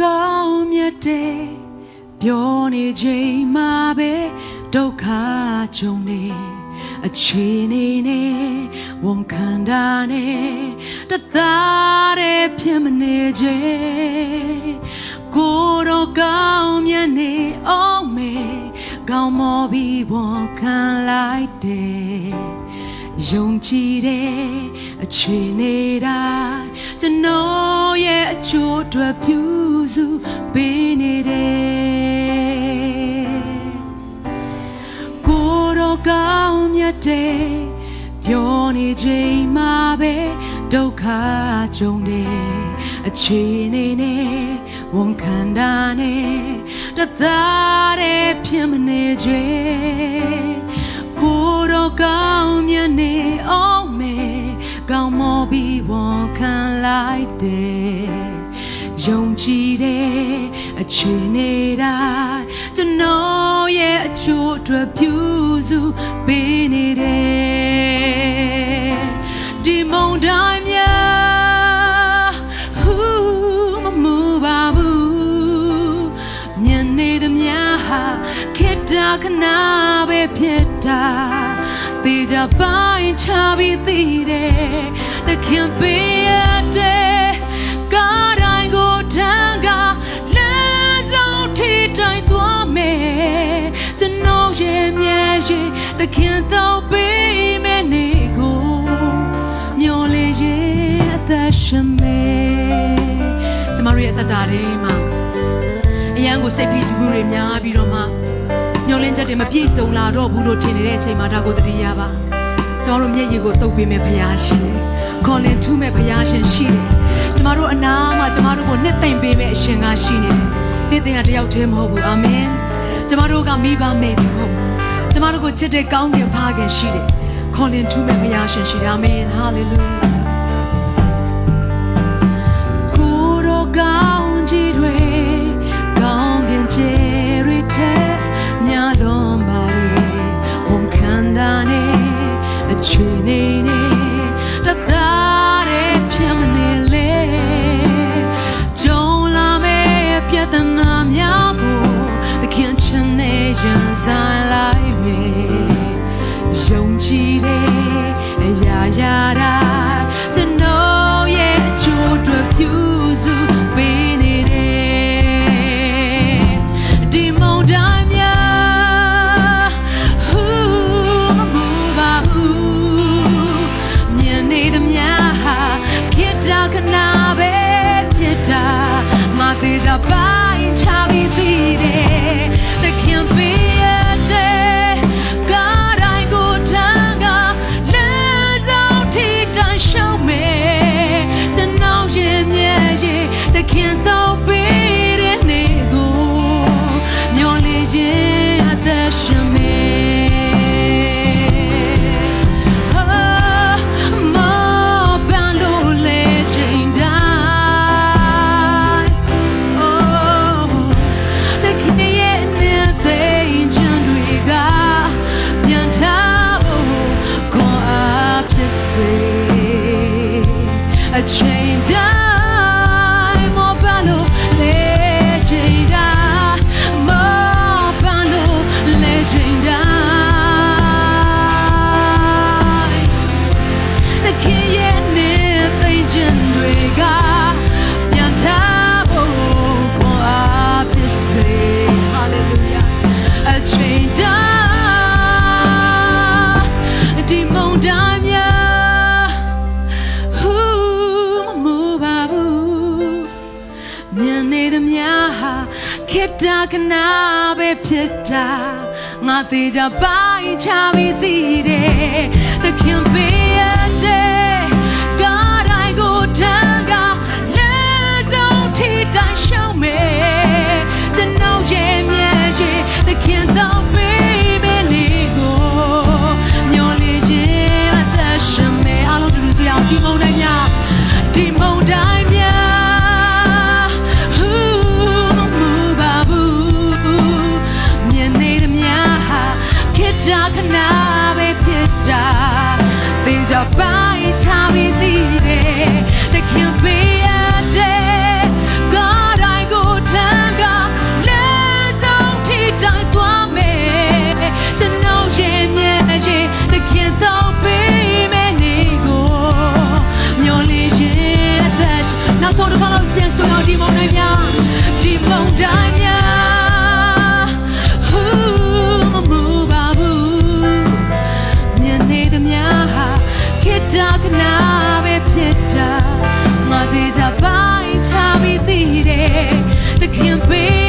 ကောင်းမြတ်တဲ့ပြောနေချိန်မှာပဲဒုက္ခကြုံနေအခြေအနေနဲ့ဝန်ခံတာနဲ့တသားတဲ့ဖြစ်မနေခြင်းကိုယ်တော့ကောင်းမြတ်နေအောင်မေကောင်းမောပြီးဝန်ခံလိုက်တယ်ယုံကြည်တဲ့အခြေအနေတိုင်းကျွန်တော်ရဲ့အချိုးအတွက်ပြု စုပေးနေတယ်ကိုယ်တော်ကောင်းမြတ်တဲ့ပြောနေချိန်မှာပဲဒုက္ခကြုံတယ်အခြေအနေနဲ့ဝန်ခံတာနဲ့တသားတဲ့ဖြစ်မနေခြင်းကိုယ်တော်ကောင်းမြတ်နေအောင်မေကောင်းမောပြီးဝန်ခံလိုက်တယ် ယုံကြည်တဲ့အခြေအနေတိုင်းကျွန်တော်ရဲ့အချိုးအတွက်ပြုစုပေးနေတယ်ဒီမုန်တိုင်းများဟူမမူပါဘူးမြင်နေသမျှဟာခေတ္တခဏပဲဖြစ်တာတေချာပိုင်းချပြီးသိ သခင်တော့ပေးမယ်နေကိုမျောလေးရဲ့အသက်ရှင်မယ်ကျမတို့ရဲ့အသက်တာတွေမှာအရန်ကိုစိတ်ဖိစီးမှုတွေများပြီးတော့မှမျောလင်းချက်တွေမပြည့်စုံလာတော့ဘူးလို့ထင်နေတဲ့အချိန်မှာဒါကိုသတိရပါကျွန်တော်တို့မျက်ရည်ကိုတုပ်ပေးမယ်ဘုရားရှင်ခေါ်လင်ထူးမဲ့ဘုရားရှင်ရှိတယ်ကျမတို့အနာမှာကျမတို့ကိုနှစ်သိမ့်ပေးမဲ့အရှင်ကရှိနေတယ်နှစ်သိမ့်တာတယောက်တည်းမဟုတ်ဘူးအာမင်ကျမတို့ကမိဘမဲ့တယ်ဟုတ် ကျမတို့ကိုချစ်တဲ့ကောင်းကင်ဖခင်ရှိတယ်ခေါ်လင်ထူးမဲ့ဘုရားရှင်ရှိတယ်အာမင်ဟာလေလုယာကိုယ်တော်ကောင်းကြီးတွေကောင်းကင်ခြေတွေထက်များလွန်ပါလေဝန်ခံတာနဲ့အခြေအနေနဲ့တသားတဲ့ဖြစ်မနေလေကြုံလာမယ့်ပြဿနာများကိုသခင်ချင် အချိ ခေတ္တခဏပဲဖြစ်တာငါသေးကြပိုင်းချပြီး 나의 잠이 들에 There can be တာငါသေး